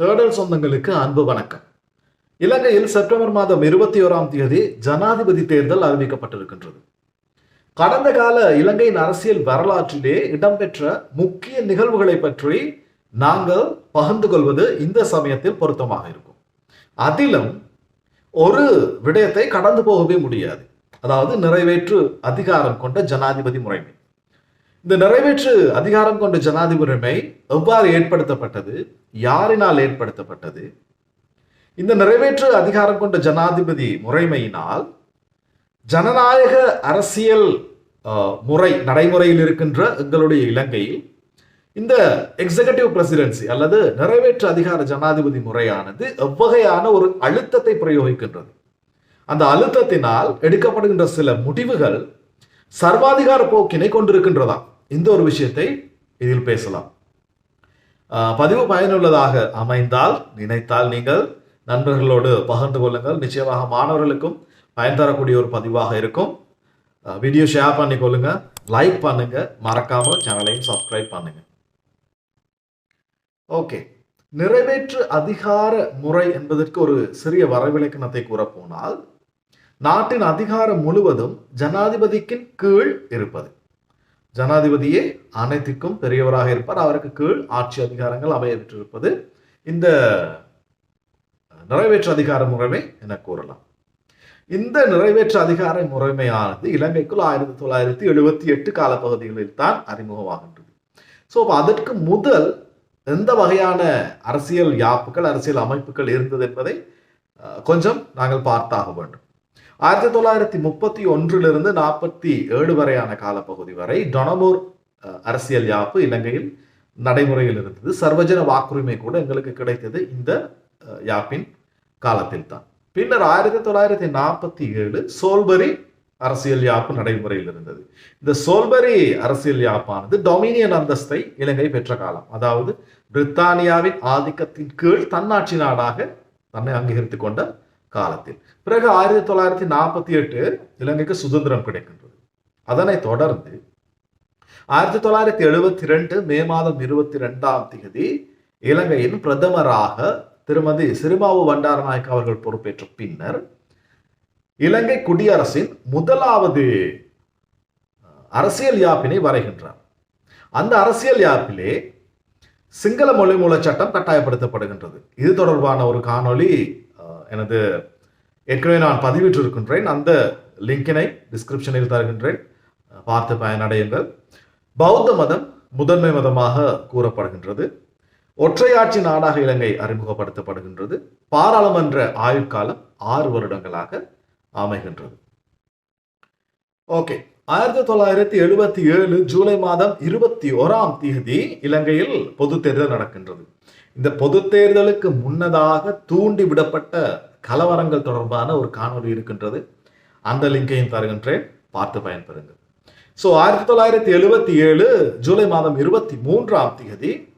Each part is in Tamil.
தேடல் சொந்தங்களுக்கு அன்பு வணக்கம். இலங்கையில் செப்டம்பர் மாதம் இருபத்தி ஓராம் தேதி ஜனாதிபதி தேர்தல் அறிவிக்கப்பட்டிருக்கின்றது. கடந்த கால இலங்கையின் அரசியல் வரலாற்றிலே இடம்பெற்ற முக்கிய நிகழ்வுகளை பற்றி நாங்கள் பகிர்ந்து கொள்வது இந்த சமயத்தில் பொருத்தமாக இருக்கும். அதிலும் ஒரு விடயத்தை கடந்து போகவே முடியாது. அதாவது நிறைவேற்று அதிகாரம் கொண்ட ஜனாதிபதி முறைமை. இந்த நிறைவேற்று அதிகாரம் கொண்ட ஜனாதிபதி எவ்வாறு ஏற்படுத்தப்பட்டது? யாரினால் ஏற்படுத்தப்பட்டது? இந்த நிறைவேற்று அதிகாரம் கொண்ட ஜனாதிபதி முறைமையினால் ஜனநாயக அரசியல் முறை நடைமுறையில் இருக்கின்ற எங்களுடைய இலங்கையில் இந்த எக்ஸிகட்டிவ் பிரசிடென்சி அல்லது நிறைவேற்று அதிகார ஜனாதிபதி முறையானது எவ்வகையான ஒரு அழுத்தத்தை பிரயோகிக்கின்றது. அந்த அழுத்தத்தினால் எடுக்கப்படுகின்ற சில முடிவுகள் சர்வாதிகார போக்கினை கொண்டிருக்கின்றதா? இந்த ஒரு விஷயத்தை இதில் பேசலாம். பதிவு பயனுள்ளதாக அமைந்தால் நினைத்தால் நீங்கள் நண்பர்களோடு பகிர்ந்து கொள்ளுங்கள். நிச்சயமாக மாணவர்களுக்கும் பயன் தரக்கூடிய ஒரு பதிவாக இருக்கும். வீடியோ ஷேர் பண்ணி கொள்ளுங்க. லைக் பண்ணுங்க. மறக்காம சேனலையும் சப்ஸ்கிரைப் பண்ணுங்க. ஓகே நிறைவேற்று அதிகார முறை என்பதற்கு ஒரு சிறிய வரவிலக்கணத்தை கூற போனால் நாட்டின் அதிகாரம் முழுவதும் ஜனாதிபதிக்கின் கீழ் இருப்பது. ஜனாதிபதியே அனைத்துக்கும் பெரியவராக இருப்பார். அவருக்கு கீழ் ஆட்சி அதிகாரங்கள் அமையற்றிருப்பது இந்த நிறைவேற்று அதிகார முறைமை என கூறலாம். இந்த நிறைவேற்று அதிகார முறைமையானது இலங்கைக்குள் ஆயிரத்தி தொள்ளாயிரத்தி எழுபத்தி எட்டு காலப்பகுதிகளில் தான் அறிமுகமாகின்றது. ஸோ அதற்கு முதல் எந்த வகையான அரசியல் யாப்புகள் அரசியல் அமைப்புகள் இருந்தது என்பதை கொஞ்சம் நாங்கள் பார்த்தாக வேண்டும். ஆயிரத்தி தொள்ளாயிரத்தி முப்பத்தி ஒன்றிலிருந்து நாற்பத்தி ஏழு வரையான காலப்பகுதி வரை டொனமூர் அரசியல் யாப்பு இலங்கையில் நடைமுறையில் இருந்தது. சர்வஜன வாக்குரிமை கூட எங்களுக்கு கிடைத்தது இந்த யாப்பின் காலத்தில் தான். பின்னர் ஆயிரத்தி தொள்ளாயிரத்தி நாற்பத்தி ஏழு சோல்பரி அரசியல் யாப்பு நடைமுறையில் இருந்தது. இந்த சோல்பரி அரசியல் யாப்பானது டொமினியன் அந்தஸ்தை இலங்கை பெற்ற காலம். அதாவது பிரித்தானியாவின் ஆதிக்கத்தின் கீழ் தன்னாட்சி நாடாக தன்னை அங்கீகரித்துக் கொண்ட காலத்தில். பிறகு ஆயிரத்தி தொள்ளாயிரத்தி நாற்பத்தி எட்டு இலங்கைக்கு சுதந்திரம் கிடைக்கின்றது. அதனைத் தொடர்ந்து ஆயிரத்தி தொள்ளாயிரத்தி எழுபத்தி ரெண்டு மே மாதம் இருபத்தி ரெண்டாம் தேதி இலங்கையின் பிரதமராக திருமதி சிறுபாபு பண்டாரநாயக்க அவர்கள் பொறுப்பேற்ற பின்னர் இலங்கை குடியரசின் முதலாவது அரசியல் யாப்பினை வரைகின்றார். அந்த அரசியல் யாப்பிலே சிங்கள மொழி மூல சட்டம் கட்டாயப்படுத்தப்படுகின்றது. இது தொடர்பான ஒரு காணொளி எனது ஏற்கனவே நான் பதிவிட்டிருக்கின்றேன். அந்த லிங்கினை டிஸ்கிரிப்ஷனில் தருகின்றேன். பார்த்து பயனடையுங்கள். பௌத்த மதம் முதன்மை மதமாக கூறப்படுகின்றது. ஒற்றையாட்சி நாடாக இலங்கை அறிமுகப்படுத்தப்படுகின்றது. பாராளுமன்ற ஆயுட்காலம் ஆறு வருடங்களாக அமைகின்றது. ஓகே. ஆயிரத்தி தொள்ளாயிரத்தி எழுபத்தி ஏழு ஜூலை மாதம் இருபத்தி ஓராம் தேதி இலங்கையில் பொது தேர்தல் நடக்கின்றது. இந்த பொது தேர்தலுக்கு முன்னதாக தூண்டி விடப்பட்ட கலவரங்கள் தொடர்பான ஒரு காணொளி இருக்கின்றது. அந்த லிங்கையும் தருகின்றேன். பார்த்து பயன்பெறுங்கள். ஸோ ஆயிரத்தி தொள்ளாயிரத்தி எழுபத்தி ஏழு ஜூலை மாதம் இருபத்தி மூன்றாம் தேதி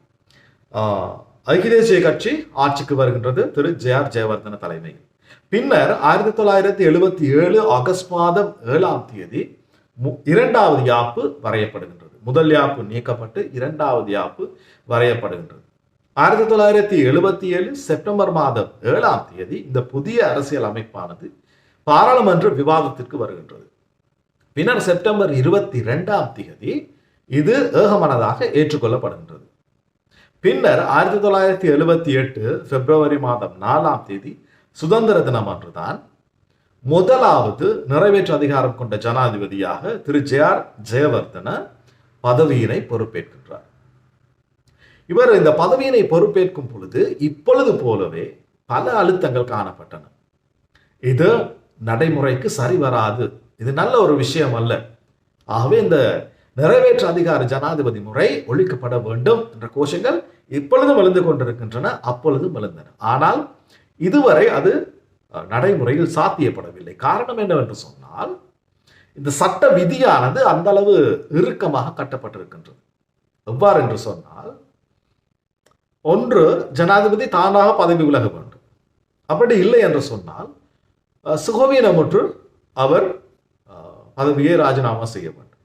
ஆஹ், ஐக்கிய தேசிய கட்சி ஆட்சிக்கு வருகின்றது திரு. ஜே ஆர் ஜெயவர்தன தலைமையில். பின்னர் ஆயிரத்தி தொள்ளாயிரத்தி எழுபத்தி ஏழு ஆகஸ்ட் மாதம் ஏழாம் தேதி மு- இரண்டாவது யாப்பு வரையப்படுகின்றது. முதல் யாப்பு நீக்கப்பட்டு இரண்டாவது யாப்பு வரையப்படுகின்றது. ஆயிரத்தி தொள்ளாயிரத்தி எழுபத்தி ஏழு செப்டம்பர் மாதம் ஏழாம் தேதி இந்த புதிய அரசியல் அமைப்பானது பாராளுமன்ற விவாதத்திற்கு வருகின்றது. பின்னர் செப்டம்பர் இருபத்தி இரண்டாம் தேதி இது ஏகமனதாக ஏற்றுக்கொள்ளப்படுகின்றது. பின்னர் ஆயிரத்தி தொள்ளாயிரத்தி எழுபத்தி எட்டு பிப்ரவரி மாதம் நாலாம் தேதி சுதந்திர தினம் அன்றுதான் முதலாவது நிறைவேற்று அதிகாரம் கொண்ட ஜனாதிபதியாக திரு ஜே ஆர் ஜெயவர்தன பதவியினை பொறுப்பேற்கின்றார். இவர் இந்த பதவியினை பொறுப்பேற்கும் பொழுது இப்பொழுது போலவே பல அழுத்தங்கள் காணப்பட்டன. இது நடைமுறைக்கு சரி வராது. இது நல்ல ஒரு விஷயம் அல்ல. ஆகவே இந்த நிறைவேற்று அதிகார ஜனாதிபதி முறை ஒழிக்கப்பட வேண்டும் என்ற கோஷங்கள் இப்பொழுதும் எழுந்து கொண்டிருக்கின்றன அப்பொழுதும் எழுந்தன. ஆனால் இதுவரை அது நடைமுறையில் சாத்தியப்படவில்லை. காரணம் என்னவென்று சொன்னால் இந்த சட்ட விதியானது அந்த அளவு இறுக்கமாக கட்டப்பட்டிருக்கின்றது. எவ்வாறு என்று சொன்னால் ஒன்று ஜனாதிபதி தானாக பதவி விலக வேண்டும். அப்படி இல்லை என்று சொன்னால் சுகவீனமுற்று அவர் பதவியை ராஜினாமா செய்ய வேண்டும்.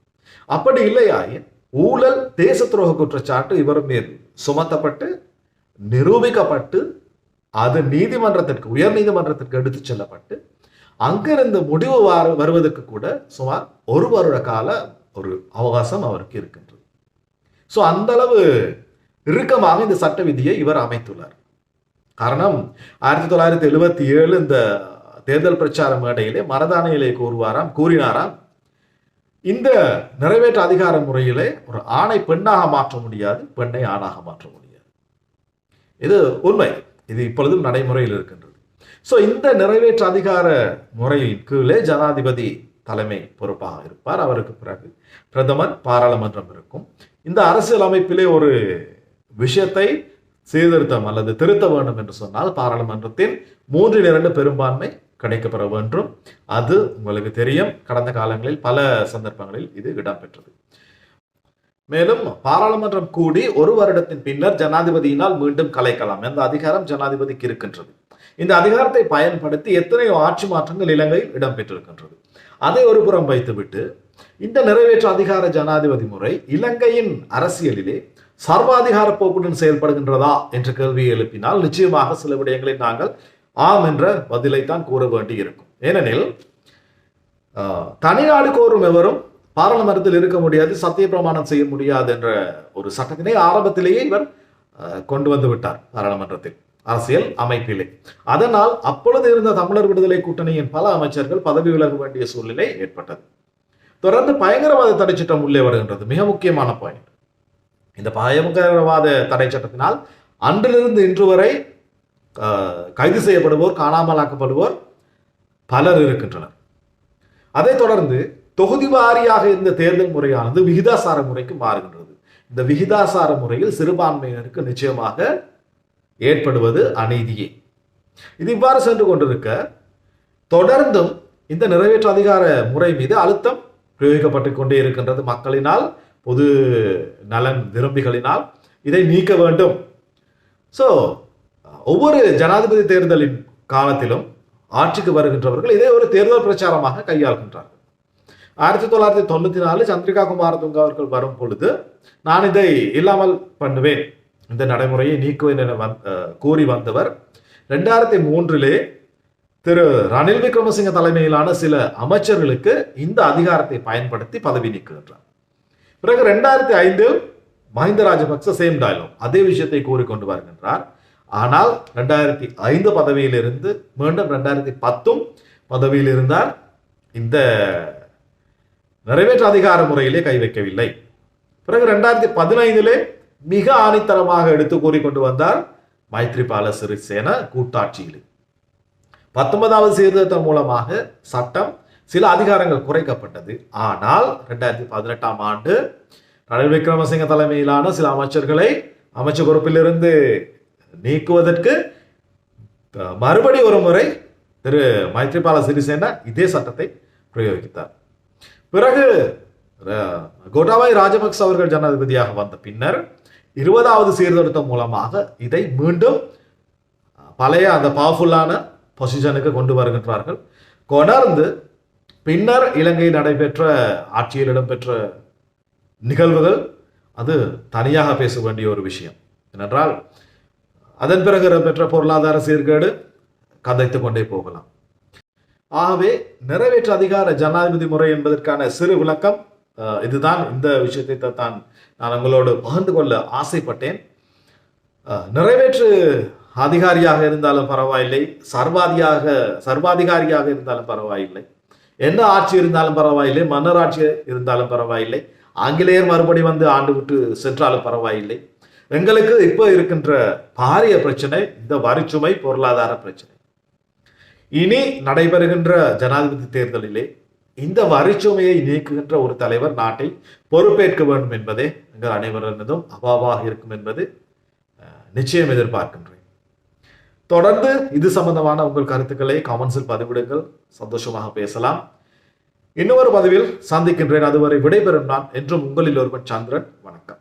அப்படி இல்லையாயின் ஊழல் தேச துரோக குற்றச்சாட்டு இவர் மேல் சுமத்தப்பட்டு நிரூபிக்கப்பட்டு அது நீதிமன்றத்திற்கு உயர் நீதிமன்றத்திற்கு எடுத்துச் செல்லப்பட்டு அங்கிருந்து முடிவு வார- வருவதற்கு கூட சுமார் ஒரு வருட கால ஒரு அவகாசம் அவருக்கு இருக்கின்றது. ஸோ அந்த அளவு இறுக்கமாக இந்த சட்ட விதியை இவர் அமைத்துள்ளார். காரணம் ஆயிரத்தி தொள்ளாயிரத்தி எழுபத்தி ஏழு இந்த தேர்தல் பிரச்சார மேடையிலே மரதானையிலே கூறுவாராம் கூறினாராம் இந்த நிறைவேற்ற அதிகார முறையிலே ஒரு ஆணை பெண்ணாக மாற்ற முடியாது பெண்ணை ஆணாக மாற்ற முடியாது. இது உண்மை. இது இப்பொழுதும் நடைமுறையில் இருக்கின்றது. ஸோ இந்த நிறைவேற்ற அதிகார முறையின் கீழே ஜனாதிபதி தலைமை பொறுப்பாக இருப்பார். அவருக்கு பிறகு பிரதமர் பாராளுமன்றம் இருக்கும். இந்த அரசியல் அமைப்பிலே ஒரு விஷயத்தை சீர்திருத்தம் அல்லது திருத்த வேண்டும் என்று சொன்னால் பாராளுமன்றத்தின் மூன்றில் இரண்டு பெரும்பான்மை கிடைக்கப்பெற வேண்டும். அது உங்களுக்கு தெரியும். கடந்த காலங்களில் பல சந்தர்ப்பங்களில் இது இடம்பெற்றது. மேலும் பாராளுமன்றம் கூடி ஒரு வருடத்தின் பின்னர் ஜனாதிபதியினால் மீண்டும் கலைக்கலாம். என்ற அதிகாரம் ஜனாதிபதிக்கு இருக்கின்றது? இந்த அதிகாரத்தை பயன்படுத்தி எத்தனையோ ஆட்சி மாற்றங்கள் இலங்கையில் இடம்பெற்றிருக்கின்றது. அதை ஒரு புறம் வைத்துவிட்டு இந்த நிறைவேற்று அதிகார ஜனாதிபதி முறை இலங்கையின் அரசியலிலே சர்வாதிகார போக்குடன் செயல்படுகின்றதா என்ற கேள்வியை எழுப்பினால் நிச்சயமாக சில விடயங்களை நாங்கள் ஆம் என்ற பதிலைத்தான் கூற வேண்டி இருக்கும் ஏனெனில் ஆஹ், தனிநாடு கோரும் எவரும் பாராளுமன்றத்தில் இருக்க முடியாது சத்திய பிரமாணம் செய்ய முடியாது என்ற ஒரு சட்டத்தினை ஆரம்பத்திலேயே இவர் கொண்டு வந்து விட்டார் பாராளுமன்றத்தில் அரசியல் அமைப்பிலே. அதனால் அப்பொழுது இருந்த தமிழர் விடுதலை கூட்டணியின் பல அமைச்சர்கள் பதவி விலக வேண்டிய சூழ்நிலை ஏற்பட்டது. தொடர்ந்து பயங்கரவாத தடை சட்டம் உள்ளே வருகின்றது மிக முக்கியமான பாயிண்ட் இந்த பயங்கரவாத தடை சட்டத்தினால் அன்றிலிருந்து இன்று வரை கைது செய்யப்படுவோர் காணாமலாக்கப்படுவோர் பலர் இருக்கின்றனர். அதைத் தொடர்ந்து தொகுதி வாரியாக இந்த தேர்தல் முறையானது விகிதாசார முறைக்கு மாறுகின்றது. இந்த விகிதாசார முறையில் சிறுபான்மையினருக்கு நிச்சயமாக ஏற்படுவது அநீதியே. இது இவ்வாறு சென்று கொண்டிருக்க தொடர்ந்தும் இந்த நிறைவேற்று அதிகார முறை மீது அழுத்தம் பிரயோகிக்கப்பட்டு கொண்டே இருக்கின்றது மக்களினால். பொது நலன் விரும்பிகளினால் இதை நீக்க வேண்டும். ஸோ ஒவ்வொரு ஜனாதிபதி தேர்தலின் காலத்திலும் ஆட்சிக்கு வருகின்றவர்கள் இதை ஒரு தேர்தல் பிரச்சாரமாக கையாள்கின்றார்கள். ஆயிரத்தி தொள்ளாயிரத்தி தொண்ணூத்தி நாலு சந்திரிகா குமாரதுங்க அவர்கள் வரும் பொழுது நான் இதை இல்லாமல் பண்ணுவேன். இந்த நடைமுறையை நீக்குவேன் என வந்- கூறி வந்தவர் ரெண்டாயிரத்தி மூன்றிலே திரு ரணில் விக்ரமசிங்க தலைமையிலான சில அமைச்சர்களுக்கு இந்த அதிகாரத்தை பயன்படுத்தி பதவி நீக்குகின்றார். பிறகு ரெண்டாயிரத்தி ஐந்தில் மஹிந்த ராஜபக்ச சேம் டயலாக் அதே விஷயத்தை கூறிக்கொண்டு வருகின்றார். ஆனால் ரெண்டாயிரத்தி ஐந்து பதவியிலிருந்து மீண்டும் ரெண்டாயிரத்தி பத்தும் பதவியில் இருந்தார். இந்த நிறைவேற்று அதிகார முறையிலே கை வைக்கவில்லை. பிறகு ரெண்டாயிரத்தி பதினைந்திலே மிக ஆணித்தரமாக எடுத்து கூறிக்கொண்டு வந்தார் மைத்ரிபால சிறிசேன கூட்டாட்சியில். பத்தொன்பதாவது சீர்திருத்தம் மூலமாக சட்டம் சில அதிகாரங்கள் குறைக்கப்பட்டது. ஆனால் ரெண்டாயிரத்தி பதினெட்டாம் ஆண்டு ரணில் விக்ரமசிங்க தலைமையிலான சில அமைச்சர்களை அமைச்சர் பொறுப்பிலிருந்து நீக்குவதற்கு மறுபடி ஒரு முறை திரு மைத்ரிபால சிறிசேன இதே சட்டத்தை பிரயோகித்தார். பிறகு கோட்டாபாய் ராஜபக்ச அவர்கள் ஜனாதிபதியாக வந்த பின்னர் இருபதாவது சீர்திருத்தம் மூலமாக இதை மீண்டும் பழைய அந்த பவர்ஃபுல்லான பொசிஷனுக்கு கொண்டு வருகின்றார்கள். கொணர்ந்து பின்னர் இலங்கை நடைபெற்ற ஆட்சியில் இடம்பெற்ற நிகழ்வுகள் அது தனியாக பேச வேண்டிய ஒரு விஷயம். ஏனென்றால் அதன் பிறகு இடம்பெற்ற பொருளாதார சீர்கேடு கதைத்து கொண்டே போகலாம். ஆகவே நிறைவேற்று அதிகார ஜனாதிபதி முறை என்பதற்கான சிறு விளக்கம் அஹ், இதுதான். இந்த விஷயத்தை தான் நான் உங்களோடு பகிர்ந்து கொள்ள ஆசைப்பட்டேன். அஹ், நிறைவேற்று அதிகாரியாக இருந்தாலும் பரவாயில்லை. சர்வாதியாக சர்வாதிகாரியாக இருந்தாலும் பரவாயில்லை. என்ன ஆட்சி இருந்தாலும் பரவாயில்லை மன்னர் ஆட்சி இருந்தாலும் பரவாயில்லை ஆங்கிலேயர் மறுபடி வந்து ஆண்டு விட்டு சென்றாலும் பரவாயில்லை. எங்களுக்கு இப்போ இருக்கின்ற பாரிய பிரச்சனை இந்த வரிச்சுமை பொருளாதார பிரச்சனை. இனி நடைபெறுகின்ற ஜனாதிபதி தேர்தலிலே இந்த வரிச்சுமையை நீக்குகின்ற ஒரு தலைவர் நாட்டை பொறுப்பேற்க வேண்டும் என்பதே எங்கள் அனைவரினதும் அபாவாக இருக்கும் என்பது நிச்சயம் எதிர்பார்க்கின்றேன். தொடர்ந்து இது சம்பந்தமான உங்கள் கருத்துக்களை காமெண்ட்ஸில் பதிவிடுங்கள். சந்தோஷமாக பேசலாம். இன்னொரு பதிவில் சந்திக்கின்றேன். அதுவரை விடைபெறும் நான் என்றும் உங்களில் ஒருவன் சந்திரன். வணக்கம்.